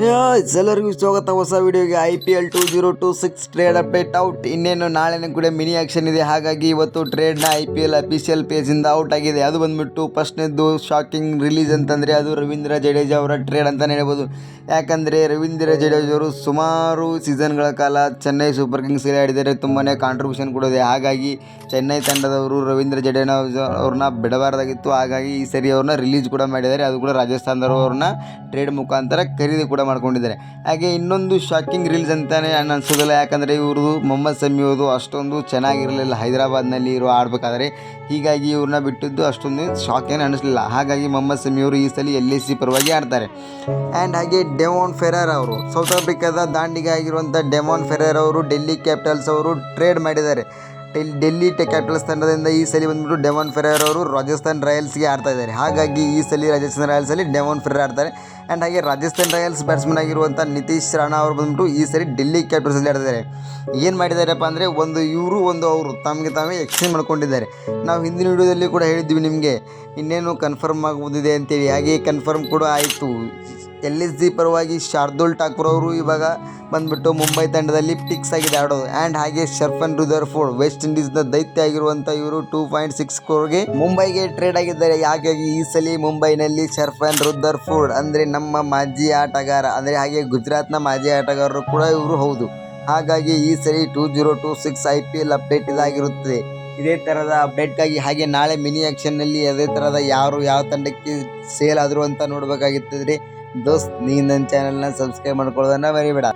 ಎಲ್ಲರಿಗೂ ಸ್ವಾಗತ. ಹೊಸ ವಿಡಿಯೋಗೆ I P L two zero two six trade update out ಇನ್ನೇನು ನಾಳೆನೂ ಕೂಡ ಮಿನಿ ಆಕ್ಷನ್ ಇದೆ. ಹಾಗಾಗಿ ಇವತ್ತು ಟ್ರೇಡ್ನ ಐ ಪಿ ಎಲ್ ಅಫಿಷಿಯಲ್ ಪೇಜಿಂದ ಔಟ್ ಆಗಿದೆ. ಅದು ಬಂದ್ಬಿಟ್ಟು ಫಸ್ಟ್ನೇದು ಶಾಕಿಂಗ್ ರಿಲೀಸ್ ಅಂತಂದರೆ ಅದು ರವೀಂದ್ರ ಜಡೇಜಾ ಅವರ ಟ್ರೇಡ್ ಅಂತಲೇ ಹೇಳ್ಬೋದು. ಯಾಕಂದರೆ ರವೀಂದ್ರ ಜಡೇಜಾ ಅವರು ಸುಮಾರು ಸೀಸನ್ಗಳ ಕಾಲ ಚೆನ್ನೈ ಸೂಪರ್ ಕಿಂಗ್ಸ್ಗೆ ಆಡಿದರೆ ತುಂಬಾ ಕಾಂಟ್ರಿಬ್ಯೂಷನ್ ಕೊಡೋದೆ. ಹಾಗಾಗಿ ಚೆನ್ನೈ ತಂಡದವರು ರವೀಂದ್ರ ಜಡೇಜಾ ಅವ್ರನ್ನ ಬಿಡಬಾರ್ದಾಗಿತ್ತು. ಹಾಗಾಗಿ ಈ ಸರಿ ಅವ್ರನ್ನ ರಿಲೀಸ್ ಕೂಡ ಮಾಡಿದ್ದಾರೆ. ಅದು ಕೂಡ ರಾಜಸ್ಥಾನದವರು ಅವ್ರನ್ನ ಟ್ರೇಡ್ ಮುಖಾಂತರ ಖರೀದಿ ಕೂಡ ಮಾಡ್ಕೊಂಡಿದ್ದಾರೆ. ಹಾಗೆ ಇನ್ನೊಂದು ಶಾಕಿಂಗ್ ರೀಲ್ಸ್ ಅಂತಾನೆ ಅನಿಸೋದಿಲ್ಲ. ಯಾಕಂದರೆ ಇವ್ರದ್ದು ಮೊಹಮ್ಮದ್ ಸಮಿ ಅವರು ಅಷ್ಟೊಂದು ಚೆನ್ನಾಗಿರಲಿಲ್ಲ. ಹೈದರಾಬಾದ್ನಲ್ಲಿ ಇರೋ ಆಡಬೇಕಾದ್ರೆ ಹೀಗಾಗಿ ಇವ್ರನ್ನ ಬಿಟ್ಟಿದ್ದು ಅಷ್ಟೊಂದು ಶಾಕ್ ಏನು ಅನ್ನಿಸ್ಲಿಲ್ಲ ಹಾಗಾಗಿ ಮೊಹಮ್ಮದ್ ಸಮಿ ಅವರು ಈ ಸಲ ಎಲ್ ಎಸ್ ಸಿ ಪರವಾಗಿ ಆಡ್ತಾರೆ. ಆ್ಯಂಡ್ ಹಾಗೆ ಡೆಮೋನ್ ಫೆರರ್ ಅವರು ಸೌತ್ ಆಫ್ರಿಕಾದ ದಾಂಡಿಗೆ ಆಗಿರುವಂಥ ಡೆಮೋನ್ ಫೆರರ್ ಅವರು ಡೆಲ್ಲಿ ಕ್ಯಾಪಿಟಲ್ಸ್ ಅವರು ಟ್ರೇಡ್ ಮಾಡಿದ್ದಾರೆ. ಡೆಲ್ಲಿ ಕ್ಯಾಪಿಟಲ್ಸ್ ತಂಡದಿಂದ ಈ ಸಲ ಬಂದ್ಬಿಟ್ಟು ಡೆವನ್ ಫೆರರ್ ಅವರು ರಾಜಸ್ಥಾನ್ ರಾಯಲ್ಸ್ಗೆ ಆಡ್ತಾ ಇದ್ದಾರೆ. ಹಾಗಾಗಿ ಈ ಸಲ ರಾಜಸ್ಥಾನ್ ರಾಯಲ್ಸಲ್ಲಿ ಡೆವನ್ ಫೆರರ್ ಆಡ್ತಾರೆ. ಆ್ಯಂಡ್ ಹಾಗೆ ರಾಜಸ್ಥಾನ್ ರಾಯಲ್ಸ್ ಬ್ಯಾಟ್ಸ್ಮನ್ ಆಗಿರುವಂಥ ನಿತೀಶ್ ರಾಣಾ ಅವರು ಬಂದ್ಬಿಟ್ಟು ಈ ಸರಿ ಡೆಲ್ಲಿ ಕ್ಯಾಪಿಟಲ್ಸಲ್ಲಿ ಆಡ್ತಿದ್ದಾರೆ ಏನು ಮಾಡಿದ್ದಾರೆಪ್ಪ ಅಂದರೆ ಒಂದು ಇವರು, ಒಂದು ಅವರು ತಮಗೆ ತಾವೇ ಎಕ್ಸ್ಚೇಂಜ್ ಮಾಡ್ಕೊಂಡಿದ್ದಾರೆ. ನಾವು ಹಿಂದಿನ ವಿಡಿಯೋದಲ್ಲಿ ಕೂಡ ಹೇಳಿದ್ವಿ ನಿಮಗೆ, ಇನ್ನೇನು ಕನ್ಫರ್ಮ್ ಆಗುವುದಿದೆ ಅಂತೇಳಿ. ಹಾಗೆ ಕನ್ಫರ್ಮ್ ಕೂಡ ಆಯಿತು. ಎಲ್ ಎಸ್ ಜಿ ಪರವಾಗಿ ಶಾರ್ದುಲ್ ಠಾಕೂರ್ ಅವರು ಇವಾಗ ಬಂದ್ಬಿಟ್ಟು ಮುಂಬೈ ತಂಡದಲ್ಲಿ ಪಿಕ್ಸ್ ಆಗಿದೆ ಆಡೋದು. ಆ್ಯಂಡ್ ಹಾಗೆ ಶರ್ಫನ್ ರುದರ್ ಫೋರ್ಡ್ ವೆಸ್ಟ್ ಇಂಡೀಸ್ನ ದೈತ್ಯ ಆಗಿರುವಂಥ ಇವರು ಟೂ ಪಾಯಿಂಟ್ ಸಿಕ್ಸ್ ಕೋರ್ಗೆ ಮುಂಬೈಗೆ ಟ್ರೇಡ್ ಆಗಿದ್ದಾರೆ. ಹಾಗಾಗಿ ಈ ಸಲ ಮುಂಬೈನಲ್ಲಿ ಶರ್ಫನ್ ರುದರ್ ಫೋರ್ಡ್ ಅಂದರೆ ನಮ್ಮ ಮಾಜಿ ಆಟಗಾರ, ಅಂದರೆ ಹಾಗೆ ಗುಜರಾತ್ನ ಮಾಜಿ ಆಟಗಾರರು ಕೂಡ ಇವರು ಹೌದು. ಹಾಗಾಗಿ ಈ ಸರಿ two zero two six I P L update ಇದಾಗಿರುತ್ತದೆ ಇದೇ ಥರದ ಅಪ್ಡೇಟ್ಗಾಗಿ ಹಾಗೆ ನಾಳೆ ಮಿನಿ ಆ್ಯಕ್ಷನ್ನಲ್ಲಿ ಅದೇ ಥರದ ಯಾರು ಯಾವ ತಂಡಕ್ಕೆ ಸೇಲ್ ಆದರು ಅಂತ ನೋಡಬೇಕಾಗಿತ್ತಂದ್ರೆ ದೋಸ್ತ್ ನೀನು ನನ್ನ ಚಾನೆಲ್ನ ಸಬ್ಸ್ಕ್ರೈಬ್ ಮಾಡ್ಕೊಳ್ಳೋದನ್ನ ಮರಿಬೇಡ.